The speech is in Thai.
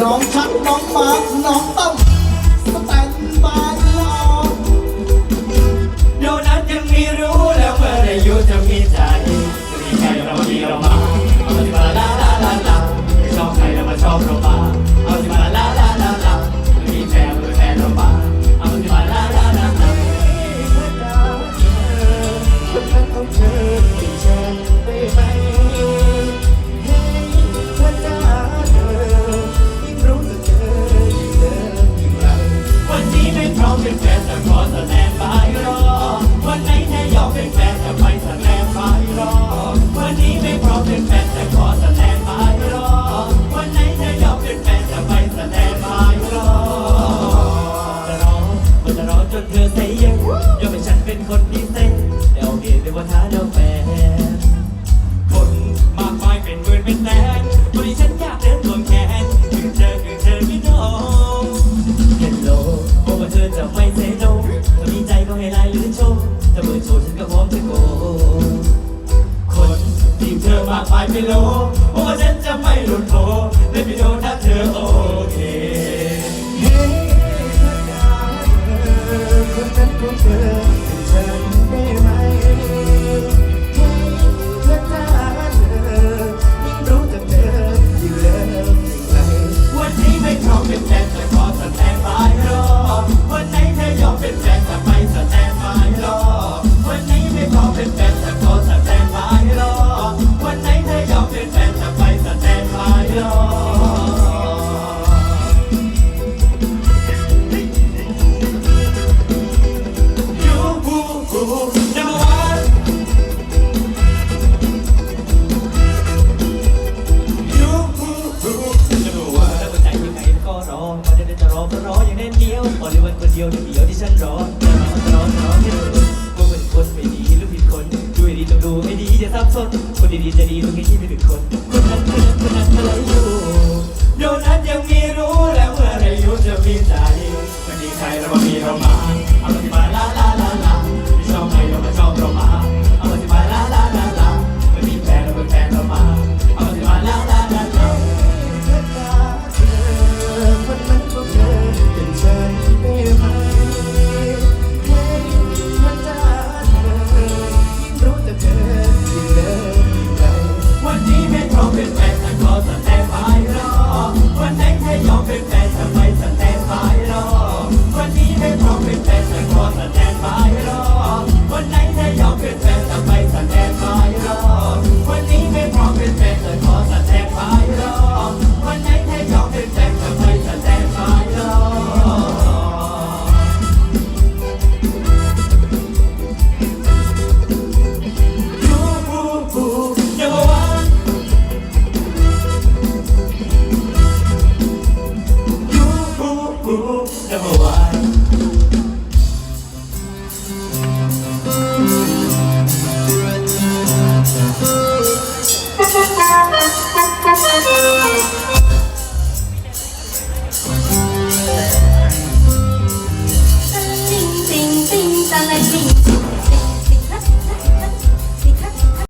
น้องชักน้องมาร์คน้องตั้ม คนมากมายเป็นหมื่นเป็นแสนวันนี้ฉันอยากเดินทวงแขนคือเธอคือเธอไม่น้องเฮลโลโอ้ว่าเธอจะไม่เซโนถ้ามีใจก็ให้ไลน์หรือโชว์ถ้าเบอร์โชว์ฉันก็พร้อมจะโกคนที่เธอมากมายไม่โลโอ้ว่าฉันจะไม่หลุดโผไม่ไปโดนถ้าเธอโอเคเฮ้ยเธอจ้าเธอคนนั้นของเธอ อเลยวันคนเดียวเดี๋ยวที่ฉันรอรอรอรอนให้เธอกูเป็นคนไม่ดีหรือผิดคนดูให้ดีต้องดูให้ดีจะซับซ้อนคนดีๆจะดีตรงนี้ที่ไม่ผิดคนคนนั้นคนนั้นคนนั้นอะไรอยู่โดนั้นยังมีรู้แล้วเมื่อไรอยู่จะมีใจไม่มีใครเราไม่มีเรามาเอาที่มาลาลาลาลา